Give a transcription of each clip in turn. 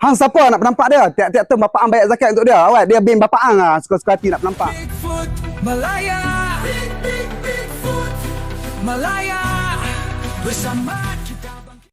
Hang siapa nak penampak dia? Tiap-tiap tu bapak ang bayar zakat untuk dia. Awak dia bin bapak ang lah. Suka-suka hati nak penampak. Bigfoot Malaya Big Big Bigfoot Malaya Bersama kita bangkit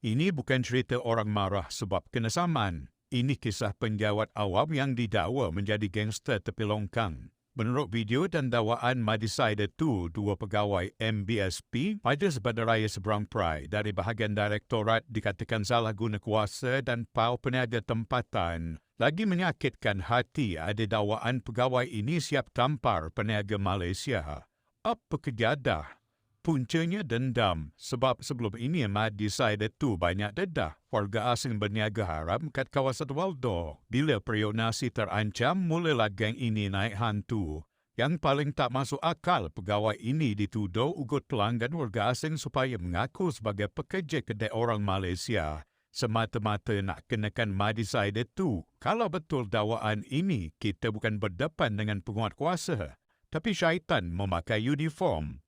Ini bukan cerita orang marah sebab kenasaman. Ini kisah penjawat awam yang didakwa menjadi gangster tepi longkang. Menurut video dan dakwaan Madiside 2, dua pegawai MBSP pada Sebandaraya Seberang Perai dari bahagian Direktorat dikatakan salah guna kuasa dan pau peniaga tempatan. Lagi menyakitkan hati ada dakwaan pegawai ini siap tampar peniaga Malaysia. Apa kejadah? Puncanya dendam sebab sebelum ini Madi Said itu banyak dedah warga asing berniaga haram kat kawasan Waldo. Bila prionasi terancam, mulalah geng ini naik hantu. Yang paling tak masuk akal, pegawai ini dituduh ugut pelanggan warga asing supaya mengaku sebagai pekerja kedai orang Malaysia. Semata-mata nak kenakan Madi Said itu. Kalau betul dakwaan ini, kita bukan berdepan dengan penguat kuasa. Tapi syaitan memakai uniform.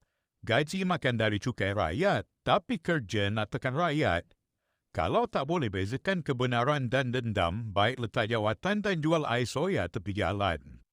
Gaji makan dari cukai rakyat, tapi kerja nak tekan rakyat. Kalau tak boleh bezakan kebenaran dan dendam, baik letak jawatan dan jual air soya tepi jalan.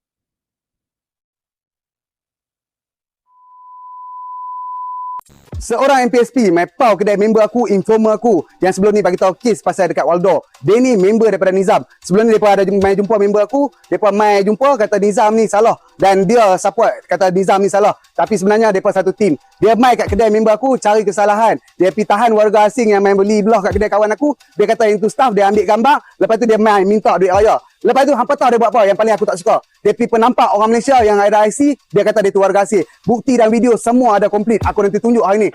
Seorang MPSP mai pau kedai member aku, informer aku yang sebelum ni bagi tahu kes pasal dekat Waldo. Dia ni member daripada Nizam. Sebelum ni depa ada jumpa, mai jumpa member aku, depa mai jumpa kata Nizam ni salah dan dia support kata Nizam ni salah. Tapi sebenarnya depa satu tim. Dia mai kat kedai member aku cari kesalahan. Dia pergi tahan warga asing yang main beli belah kat kedai kawan aku. Dia kata yang tu staff dia ambil gambar, lepas tu dia mai minta duit raya. Lepas tu hampa tahu dia buat apa yang paling aku tak suka. Dia pergi penampak orang Malaysia yang ada IC, dia kata dia tu warga asing. Bukti dan video semua ada komplit. Aku nanti tunjuk hari ni.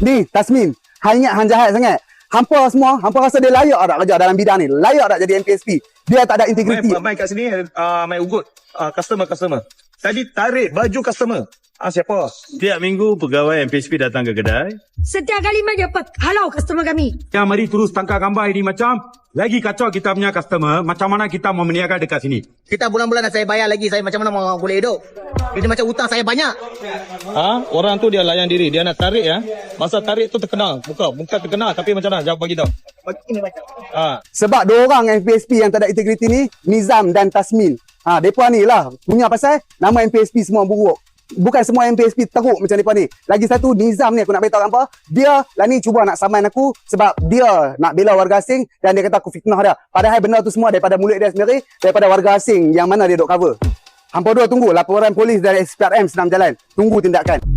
Ni, Tasmin. Hang ingat hang jahat sangat. Hampa semua, hampa rasa dia layak tak kerja dalam bidang ni? Layak tak jadi MPSP? Dia tak ada integriti. Mai, mai kat sini, uh, mai ugut. Uh, customer, customer. Tadi tarik baju customer. Ah siapa? Tiap minggu pegawai MPSP datang ke kedai. Setiap kali mai dapat halau customer kami. Yang mari terus tangkap gambar ini macam lagi kacau kita punya customer. Macam mana kita mau meniaga dekat sini. Kita bulan-bulan dah saya bayar lagi saya macam mana mau boleh hidup. Ini macam hutang saya banyak. Ah, orang tu dia layan diri. Dia nak tarik ya. Masa tarik tu terkenal. Muka, muka terkenal tapi macam mana? Jawab bagi tahu. Ini macam. Ah, Sebab dua orang MPSP yang tak ada integriti ni, Nizam dan Tasmin. Ha, mereka ni lah. Punya pasal nama MPSP semua buruk. Bukan semua MPSP teruk macam mereka ni. Lagi satu, Nizam ni aku nak beritahu apa. Dia lah ni cuba nak saman aku sebab dia nak bela warga asing dan dia kata aku fitnah dia. Padahal benda tu semua daripada mulut dia sendiri, daripada warga asing yang mana dia duk cover. Hampa dua tunggu laporan polis dari SPRM senam jalan. Tunggu tindakan.